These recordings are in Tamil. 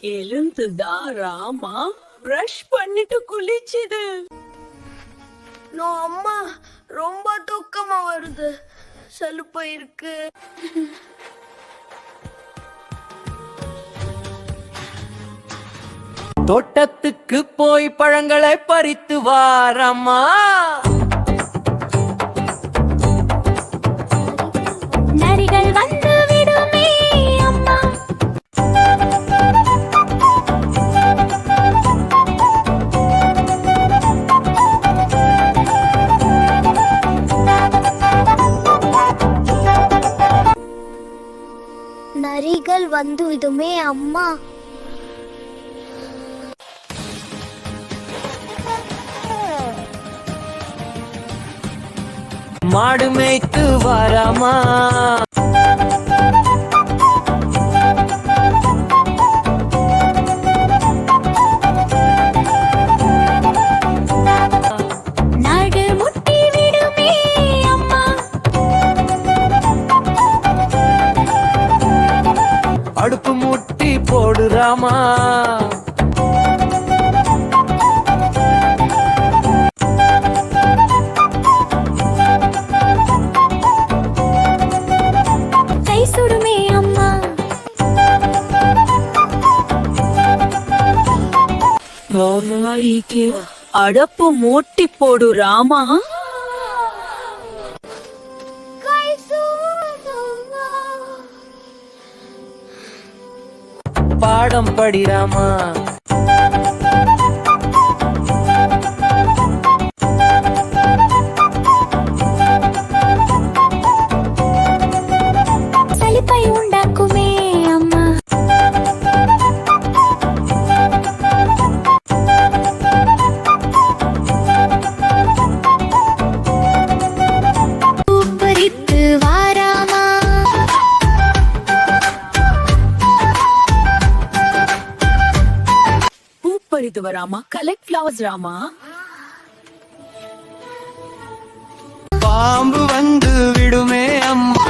எழுந்துதான் ராமா பிரஷ் பண்ணிட்டு குளிச்சுது அம்மா ரொம்ப தூக்கமா வருது. சலுப்பா இருக்கு தோட்டத்துக்கு போய் பழங்களை பறித்து வாரம்மா. மாடு மேய்த்து வாராமா? அடுப்பு முட்டி போடுறாமா அடப்பு மூட்டி போடு ராமா. பாடம் படிராமா பறித்து வராமா கலெக்ட் ஃபிளவர்ஸ் ராமா. பாம்பு வந்து விடுமே அம்மா.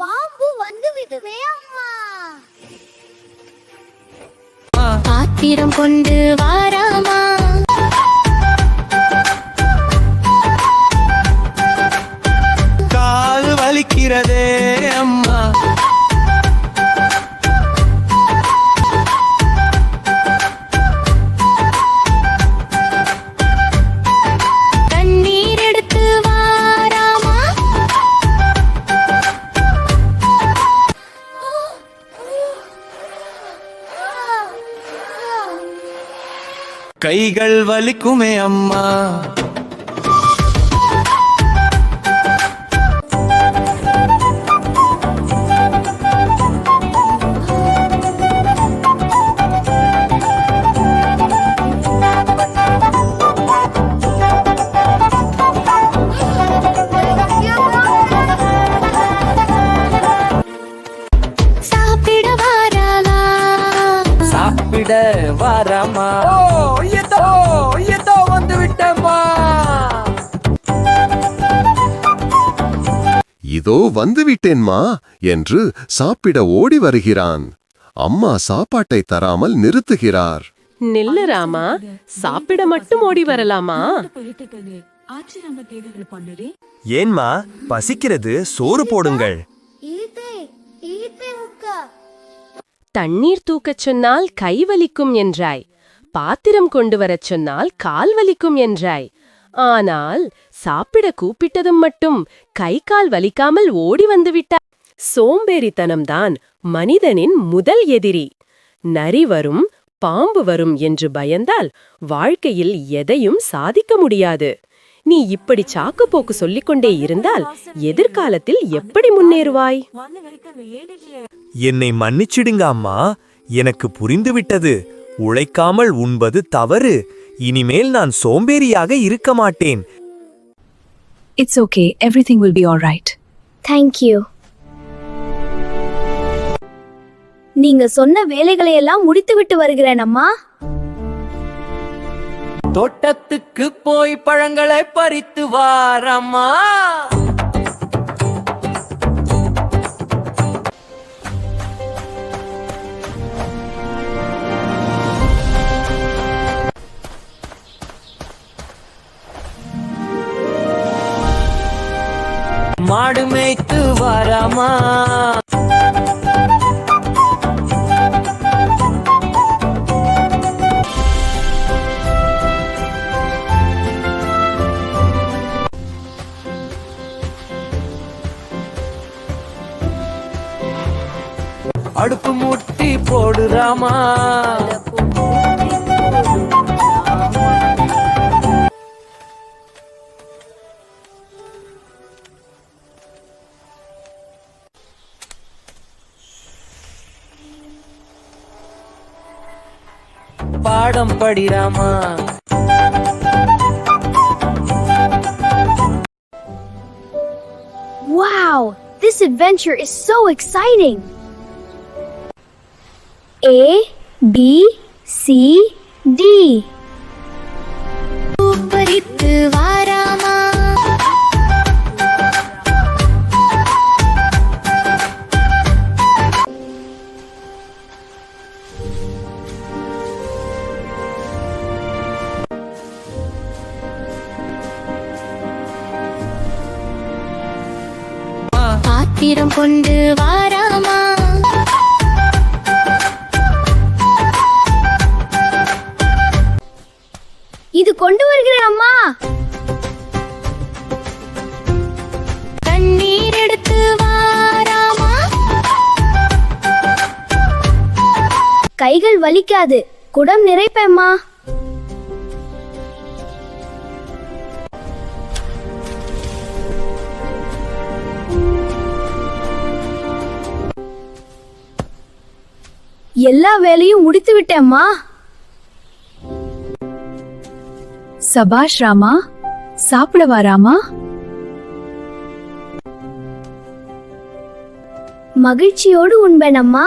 பாம்பு வந்து விடுமே அம்மா. பாத்திரம் கொண்டு வாராமா கைகள் வலிக்குமே அம்மா. சாப்பிட வாராமா ஓ இதோ இதோ வந்து விட்டம்மா. இதோ வந்துவிட்டேன்மா என்று சாப்பிட ஓடி வருகிறான். அம்மா சாப்பாட்டை தராமல் நிறுத்துகிறார். நில்லு ராமா சாப்பிட மட்டும் ஓடி வரலாமா? ஏன்மா பசிக்கிறது சோறு போடுங்கள். தண்ணீர் தூக்கச் சொன்னால் கை வலிக்கும் என்றாய். பாத்திரம் கொண்டு வரச் சொன்னால் கால் வலிக்கும் என்றாய். ஆனால் சாப்பிட கூப்பிட்டதும் மட்டும் கை கால் வலிக்காமல் ஓடி வந்துவிட்டாய். சோம்பேறித்தனம்தான் மனிதனின் முதல் எதிரி. நரி வரும் பாம்பு வரும் என்று பயந்தால் வாழ்க்கையில் எதையும் சாதிக்க முடியாது. நீ இப்படி சாக்கு போக்கு சொல்லிக்கொண்டே இருந்தால் எதிர்காலத்தில் எப்படி முன்னேறுவாய்? என்னை மன்னிச்சிடுங்க அம்மா. எனக்கு புரிந்துவிட்டது. உழைக்காமல் உண்பது தவறு. இனிமேல் நான் சோம்பேறியாக இருக்க மாட்டேன். It's okay, everything will be alright. Thank you நீங்க சொன்ன வேலைகளை எல்லாம் முடித்துவிட்டு வருகிறேன் அம்மா. தோட்டத்துக்கு போய் பழங்களை பறித்து வாரம்மா. மாடு மேய்த்து வாராமா போடுறாமா பாடம் படிராமா Wow, this adventure is so exciting. A, B, C, D. பூப்பறித்து வாராமா பாத்திரம் கொண்டு வார இது கொண்டு வருகிறேன் அம்மா. தண்ணீர் எடுத்து வாராமா? கைகள் வலிக்காது. குடம் நிறைப்பேம்மா எல்லா வேலையும் முடித்து விட்டேம்மா சபாஷ் ராமா? சாப்பிடவா ராமா? மகிழ்ச்சியோடு உண்பேன் அம்மா.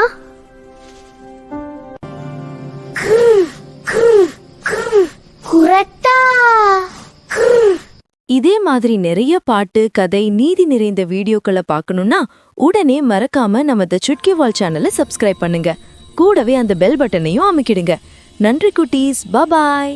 இதே மாதிரி நிறைய பாட்டு கதை நீதி நிறைந்த வீடியோக்களை பார்க்கணும்னா உடனே மறக்காம நம்ம த சுட்கி வால் சேனலை சப்ஸ்கிரைப் பண்ணுங்க. கூடவே அந்த பெல் பட்டனையும் அமைக்கிடுங்க. நன்றி குட்டீஸ். பபாய்